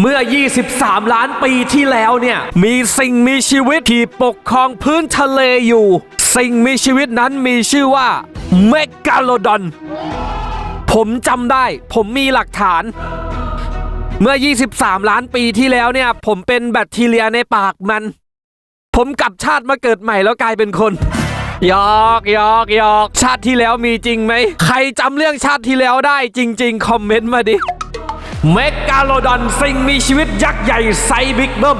เมื่อ 23 ล้านปีที่แล้วเนี่ย มีสิ่งมีชีวิตที่ปกครองพื้นทะเลอยู่ สิ่งมีชีวิตนั้นมีชื่อว่าเมกาโลดอน ผมจำได้ ผมมีหลักฐาน เมื่อ 23 ล้านปีที่แล้วเนี่ย ผมเป็นแบคทีเรียในปากมัน ผมกลับชาติมาเกิดใหม่แล้วกลายเป็นคนยอกยอกยอกชาติที่แล้วมีจริงไหม ใครจำเรื่องชาติที่แล้วได้จริง ๆ คอมเมนต์มาดิ เมกาโลดอนสิ่งมีชีวิตยักษ์ใหญ่ไซบิ๊กเบิ้ม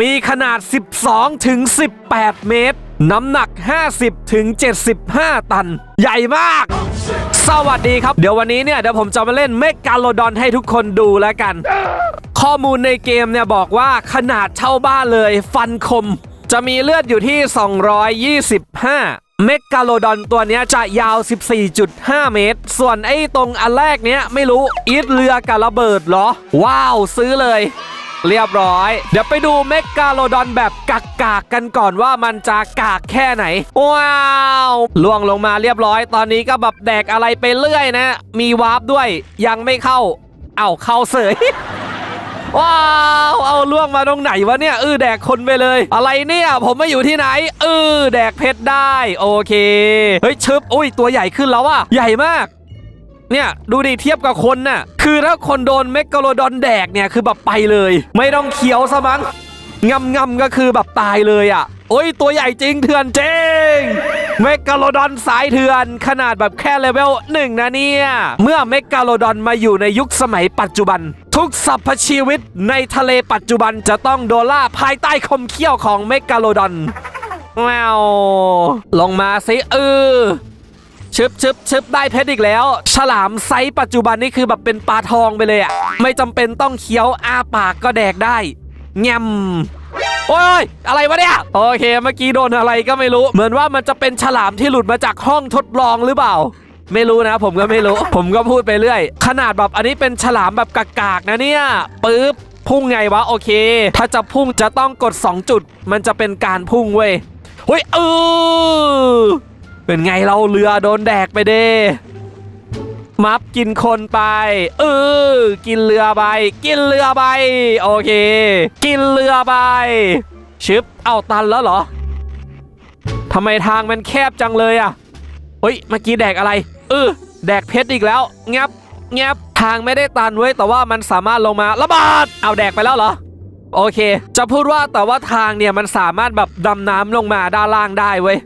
มีขนาด 12 ถึง 18 เมตร น้ำหนัก 50 ถึง 75 ตัน ใหญ่มาก สวัสดีครับ เดี๋ยววันนี้เนี่ยเดี๋ยวผมจะมาเล่นเมกาโลดอนให้ทุกคนดูแล้วกัน ข้อมูลในเกมเนี่ยบอกว่าขนาดเท่าบ้านเลย ฟันคม จะมีเลือดอยู่ที่ 225 เมกาโลดอนตัวนี้จะยาว 14.5 เมตร ส่วนไอ้ตรงอันแรกเนี้ยไม่รู้อีทเรือกับระเบิดเหรอ ว้าวซื้อเลย เรียบร้อย เดี๋ยวไปดูเมกาโลดอนแบบกักกากกันก่อนว่ามันจะกากแค่ไหน ว้าวล่วงลงมาเรียบร้อย ตอนนี้ก็แบบแดกอะไรไปเรื่อยนะ มีวาร์ปด้วยยังไม่เข้า เอ้าเข้าเสย ว้าวเอาล่วงมาตรงไหนวะเนี่ยเออแดกคนไปเลย อะไรเนี่ยผมไมาอยู่ที่ไหนเออแดกเพชรได้โอเคเฮ้ยชึบอุ้ยตัวใหญ่ขึ้นแล้วอะใหญ่มากเนี่ยดูดิเทียบกับคนน่ะคือถ้าคนโดนเมกะโลดอนแดกเนี่ยคือแบบไปเลย ไม่ต้องเคี้ยวซะมั้งงำงำๆก็คือแบบตายเลยอะ โอ้ยตัวใหญ่จริงเถื่อนจริง เมกาโลดอนสายเถื่อน ขนาดแบบแค่เลเวลหนึ่งนะเนี่ย เมื่อเมกาโลดอนมาอยู่ในยุคสมัยปัจจุบัน ทุกสรรพชีวิตในทะเลปัจจุบันจะต้องโดนล่าภายใต้คมเขี้ยวของเมกาโลดอนแววลงมาสิเออชึบชึบชึบได้เพชรอีกแล้ว ฉลามไซส์ปัจจุบันนี่คือแบบเป็นปลาทองไปเลยอะไม่จำเป็นต้องเคี้ยวอ้าปากก็แดกได้แงมโอ้ยอะไรวะเนี่ย โอเค เมื่อกี้โดนอะไรก็ไม่รู้ เหมือนว่ามันจะเป็นฉลามที่หลุดมาจากห้องทดลองหรือเปล่า ไม่รู้นะผมก็ไม่รู้ ผมก็พูดไปเรื่อย ขนาดแบบอันนี้เป็นฉลามแบบกากๆนะเนี่ยปึ๊บพุ่งไงวะโอเค ถ้าจะพุ่งจะต้องกด 2 จุด มันจะเป็นการพุ่งเว้ยเฮ้ยเออเป็นไงเราเรือโดนแดกไปเด้มับกินคนไปเออกินเรือไป กินเรือไปโอเค กินเรือไปชึบเอาตันแล้วเหรอทำไมทางมันแคบจังเลยอะเฮ้ยเมื่อกี้แดกอะไร เออแดกเพชรอีกแล้วงับงับทางไม่ได้ตันเว้ยแต่ว่ามันสามารถลงมาระเบิดเอาแดกไปแล้วเหรอโอเค จะพูดว่าแต่ว่าทางเนี่ยมันสามารถแบบดำน้ำลงมาด้านล่างได้เว้ย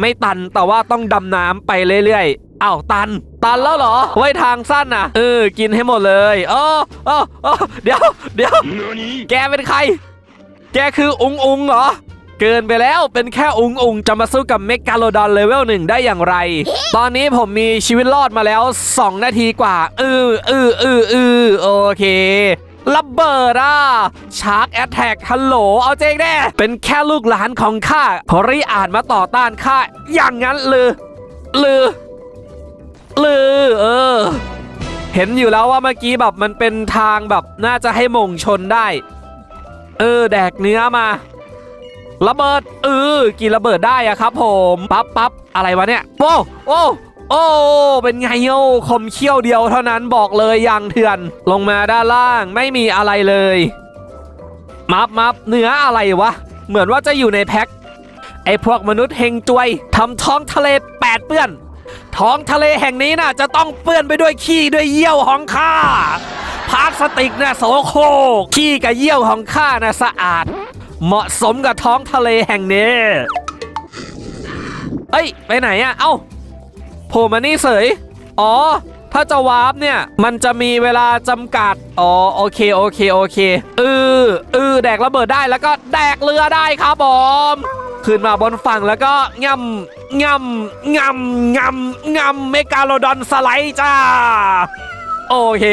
ไม่ตันแต่ว่าต้องดำน้ำไปเรื่อยๆอ้าวตัน ตันแล้วเหรอ ไว้ทางสั้นน่ะเออกินให้หมดเลยเออเออเออเดี๋ยวเดี๋ยวแกเป็นใคร แกคืออุงอุงเหรอ เกินไปแล้วเป็นแค่อุงอุงจะมาสู้กับเมกาโลดอนเลเวลหนึ่งได้อย่างไร ตอนนี้ผมมีชีวิตรอดมาแล้ว 2 นาทีกว่าอืออืออืออือโอเคระเบิดอะชาร์กแอตแทกฮัลโหล เอาเจ๊งแน่เป็นแค่ลูกหลานของข้าพอรีอ่านมาต่อต้านข้า อย่างนั้นเลยลือลือเออ เห็นอยู่แล้วว่าเมื่อกี้แบบมันเป็นทางแบบน่าจะให้หม่งชนได้ เออ แดกเนื้อมา ระเบิดเออกินระเบิดได้อะครับ ผมปั๊บปั๊บอะไรวะเนี่ยโอ้โอ้โอ้ เป็นไงโอ้คมเขี้ยวเดียวเท่านั้นบอกเลยอย่างเถื่อน ลงมาด้านล่างไม่มีอะไรเลย มับมับเนื้ออะไรวะ เหมือนว่าจะอยู่ในแพ็คไอพวกมนุษย์เฮงจวยทำท้องทะเลแปดเปื้อน ท้องทะเลแห่งนี้น่ะ จะต้องเปื้อนไปด้วยขี้ด้วยเยี่ยวของข้าพลาสติกน่ะโสโครกขี้กับเยี่ยวของข้าน่ะสะอาด เหมาะสมกับท้องทะเลแห่งนี้ เอ้ย ไปไหนอะเอ้าโผล่มานี่เสย อ๋อ ถ้าจะวาร์ปเนี่ย มันจะมีเวลาจำกัด อ๋อ โอเค โอเค โอเคเออเออแดกระเบิดได้แล้วก็แดกเรือได้ครับผมขึ้นมาบนฝั่งแล้วก็งำงำงำงำงำเมกาโลดอนสไลด์จ้า โอเค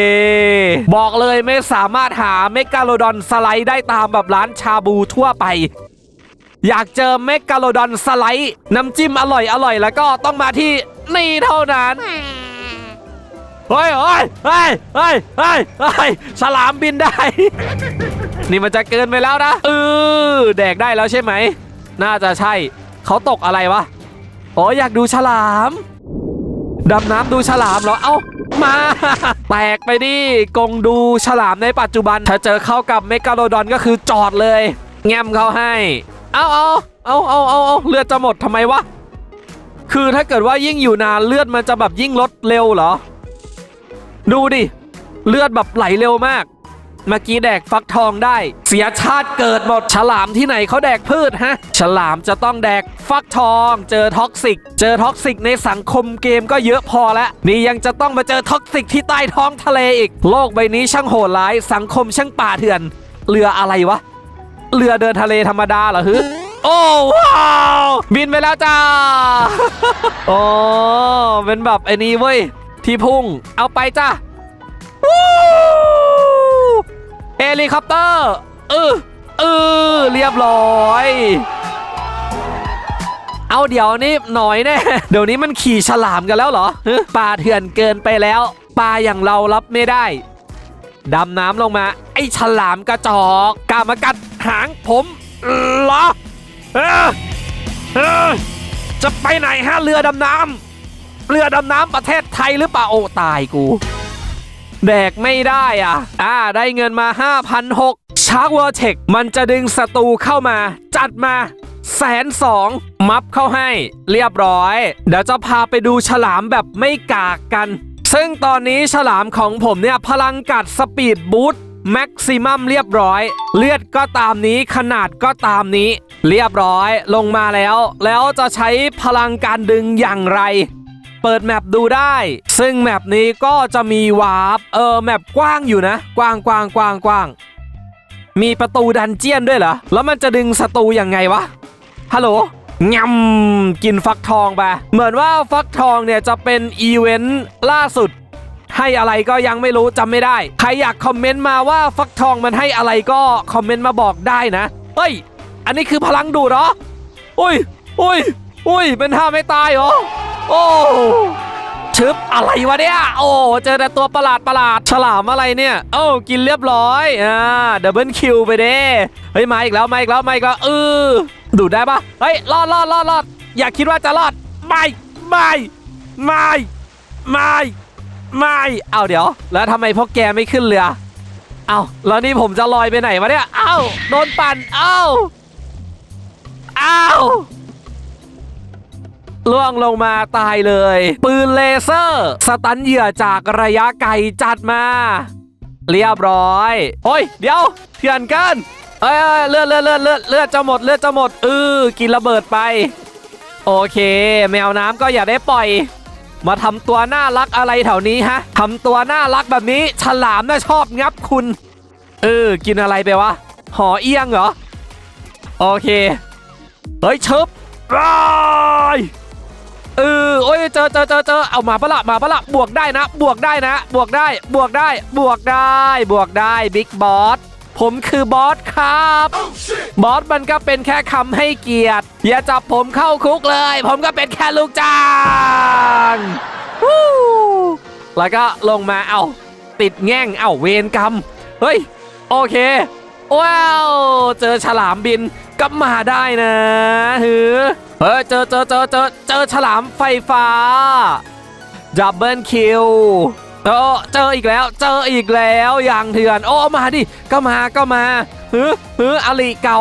บอกเลยไม่สามารถหาเมกาโลดอนสไลด์ได้ตามแบบร้านชาบูทั่วไป อยากเจอเมกาโลดอนสไลด์ น้ำจิ้มอร่อยอร่อยแล้วก็ต้องมาที่นี่เท่านั้นเฮ้ยเฮ้ยเฮ้ยเฮ้ยเฮ้ยเฮ้ยฉลามบินได้ นี่มันจะเกินไปแล้วนะเออแดกได้แล้วใช่ไหม น่าจะใช่ เขาตกอะไรวะ อ๋ออยากดูฉลาม ดำน้ำดูฉลามเหรอ เอ้า มา แตกไปดิ กงดูฉลามในปัจจุบัน ถ้าเจอเข้ากับเมกาโลดอนก็คือจอดเลย แง้มเขาให้ เอาเอาเอาเอาเอาเอาเลือดจะหมดทำไมวะ คือถ้าเกิดว่ายิ่งอยู่นานเลือดมันจะแบบยิ่งลดเร็วเหรอ ดูดิ เลือดแบบไหลเร็วมาก เมื่อกี้แดกฟักทองได้ เสียชาติเกิดหมดฉลามที่ไหนเขาแดกพืชฮะ ฉลามจะต้องแดกฟักทอง เจอท็อกซิก เจอท็อกซิกในสังคมเกมก็เยอะพอแล้วนี่ยังจะต้องมาเจอท็อกซิกที่ใต้ท้องทะเลอีก โลกใบนี้ช่างโหดร้ายสังคมช่างป่าเถื่อน เรืออะไรวะ เรือเดินทะเลธรรมดาเหรอฮึโอ้ว้าวบินไปแล้วจ้าโอ้เป็นแบบไอ้นี้เว้ยที่พุ่งเอาไปจ้า เฮลิคอปเตอร์เออเออเรียบร้อย เอาเดี๋ยวนี่หน่อยแน่เดี๋ยวนี้มันขี่ฉลามกันแล้วเหรอปลาเถื่อนเกินไปแล้วปลาอย่างเรารับไม่ได้ ดำน้ำลงมา ไอ้ฉลามกระจอกกล้ามากัดหางผมเหรอเออเออจะไปไหนฮะเรือดำน้ำเรือดำน้ำประเทศไทยหรือเปล่าโอ้ตายกู แดกไม่ได้อะ อ่า ได้เงินมา5,600ชาร์กวอร์เทคมันจะดึงศัตรูเข้ามา จัดมาแสนสองมัฟเข้าให้เรียบร้อย เดี๋ยวจะพาไปดูฉลามแบบไม่กากกัน ซึ่งตอนนี้ฉลามของผมเนี่ย พลังกัดสปีดบูทแม็กซิมัมเรียบร้อย เลือดก็ตามนี้ขนาดก็ตามนี้ เรียบร้อยลงมาแล้ว แล้วจะใช้พลังการดึงอย่างไร เปิดแมปดูได้ ซึ่งแมปนี้ก็จะมีวาร์ปเออแมปกว้างอยู่นะ กว้างกว้างกว้างกว้างมีประตูดันเจียนด้วยเหรอ แล้วมันจะดึงศัตรูยังไงวะ ฮัลโหลงำกินฟักทองไป เหมือนว่าฟักทองเนี่ยจะเป็นอีเวนต์ล่าสุด ให้อะไรก็ยังไม่รู้จำไม่ได้ ใครอยากคอมเมนต์มาว่าฟักทองมันให้อะไรก็คอมเมนต์มาบอกได้นะเฮ้ย อันนี้คือพลังดูดเหรอ อุ้ย อุ้ย อุ้ยเป็นท่าไม่ตายเหรอ โอ้ชึบอะไรวะเนี่ย โอ้ เจอแต่ตัวประหลาดประหลาดฉลามอะไรเนี่ยเอ้กินเรียบร้อยอ่าดับเบิลคิวไปเด้เฮ้ยมาอีกแล้วมาอีกแล้วมาอีกแล้วเออดูได้ปะเฮ้ยรอดรอดรอดรอดอย่าคิดว่าจะรอดไม่ไม่ไม่ไม่ไม่เอาเดี๋ยว แล้วทำไมพวกแกไม่ขึ้นเรือเอาแล้วนี่ผมจะลอยไปไหนวะเนี่ยเอ้าโดนปั่นเอ้าเอ้า ล่วงลงมาตายเลย ปืนเลเซอร์ สตันเหยื่อจากระยะไกลจัดมา เรียบร้อยโอ้ย เดี๋ยวเถื่อนกินเอ้ยเลือดเลือดเลือดเลือดเลือดจะหมดเลือดจะหมดเออกินระเบิดไป โอเค แมวน้ำก็อย่าได้ปล่อย มาทำตัวน่ารักอะไรแถวนี้ฮะทำตัวน่ารักแบบนี้ฉลามน่าชอบงับคุณเออกินอะไรไปวะหอเอียงเหรอ โอเค เฮ้ยชึบร้าย เออโอ้ยเจอเจอเจอเจอเอามาปะละมาปะละบวกได้นะ บวกได้นะ บวกได้ บวกได้ บวกได้ บวกได้บิ๊กบอสผมคือบอสครับ บอสมันก็เป็นแค่คำให้เกียรติ อย่าจับผมเข้าคุกเลย ผมก็เป็นแค่ลูกจ้างแล้วก็ลงมาเอาติดแง่งเอาเวรกรรม เฮ้ย โอเค ว้าว เจอฉลามบินก็มาได้นะฮือเฮ้ยเจอเจอเจอเจอเจอฉลามไฟฟ้าดับเบิลคิวโอ้เจออีกแล้วเจออีกแล้วอย่างเถื่อน โอ้มาดิก็มาก็มาฮือฮืออลิเก่า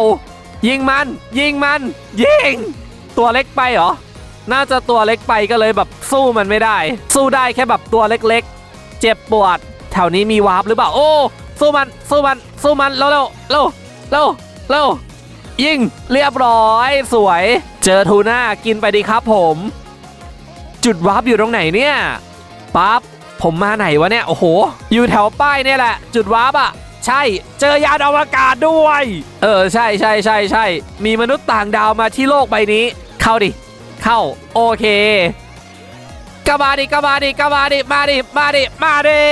ยิงมัน ยิงมัน ยิง ตัวเล็กไปเหรอ น่าจะตัวเล็กไปก็เลยแบบสู้มันไม่ได้ สู้ได้แค่แบบตัวเล็กๆ เจ็บปวด แถวนี้มีวาร์ปหรือเปล่า โอ้ สู้มัน สู้มัน สู้มันเร็วเร็วเร็วเร็วเร็วยิงเรียบร้อยสวย เจอทูน่ากินไปดีครับผม จุดวาร์ปอยู่ตรงไหนเนี่ยปั๊บผมมาไหนวะเนี่ย โอ้โห อยู่แถวป้ายเนี่ยแหละ จุดวาร์ปอะใช่ เจอยานอวกาศด้วย เออ ใช่ใช่ใช่ใช่มีมนุษย์ต่างดาวมาที่โลกใบนี้ เข้าดิ เข้า โอเค ก็มาดิก็มาดิก็มาดิมาดิมาดิมาดิ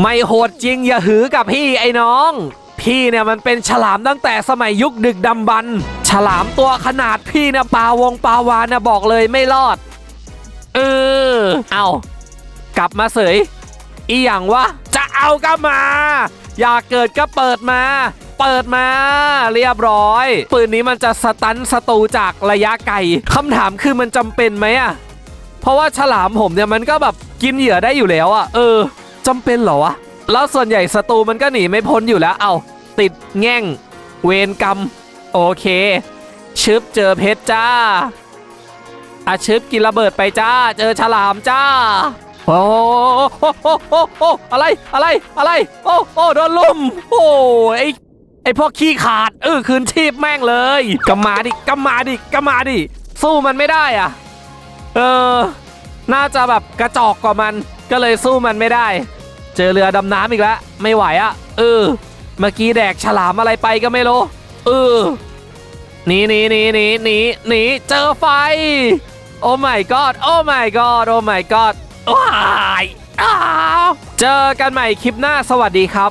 ไม่โหดจริงอย่าหือกับพี่ไอ้น้อง พี่เนี่ยมันเป็นฉลามตั้งแต่สมัยยุคดึกดำบรรฉลามตัวขนาดพี่เนี่ยปลาวงปลาวานนะบอกเลยไม่รอด เออ เอากลับมาเสย อีหยังวะจะเอาก็มา อยากเกิดก็เปิดมา เปิดมา เรียบร้อย ปืนนี้มันจะสตันศัตรูจากระยะไกลคำถามคือมันจำเป็นไหมอะ เพราะว่าฉลามผมเนี่ยมันก็แบบกินเหยื่อได้อยู่แล้วอะเออจำเป็นเหรอวะ แล้วส่วนใหญ่ศัตรูมันก็หนีไม่พ้นอยู่แล้ว เอาติดแง่ง เวรกรรม โอเค ชึบเจอเพชรจ้าอาชึบกินระเบิดไปจ้า เจอฉลามจ้า โอ้โหโอ้โหโอ้โหอะไรอะไรอะไร โอ้โอ้โดนลุมโอ้ไอไอพวกขี้ขาด เออคืนชีพแม่งเลยกำมาดิกำมาดิกำมาดิ สู้มันไม่ได้อะ เออ น่าจะแบบกระจอกกว่ามัน ก็เลยสู้มันไม่ได้ เจอเรือดำน้ำอีกแล้ว ไม่ไหวอะเออ เมื่อกี้แดกฉลามอะไรไปก็ไม่รู้ เออ หนีหนีหนีหนีหนีหนีเจอไฟ โอ้ my god โอ้ my god โอ้ my god ว้ายอ้าวเจอกันใหม่คลิปหน้าสวัสดีครับ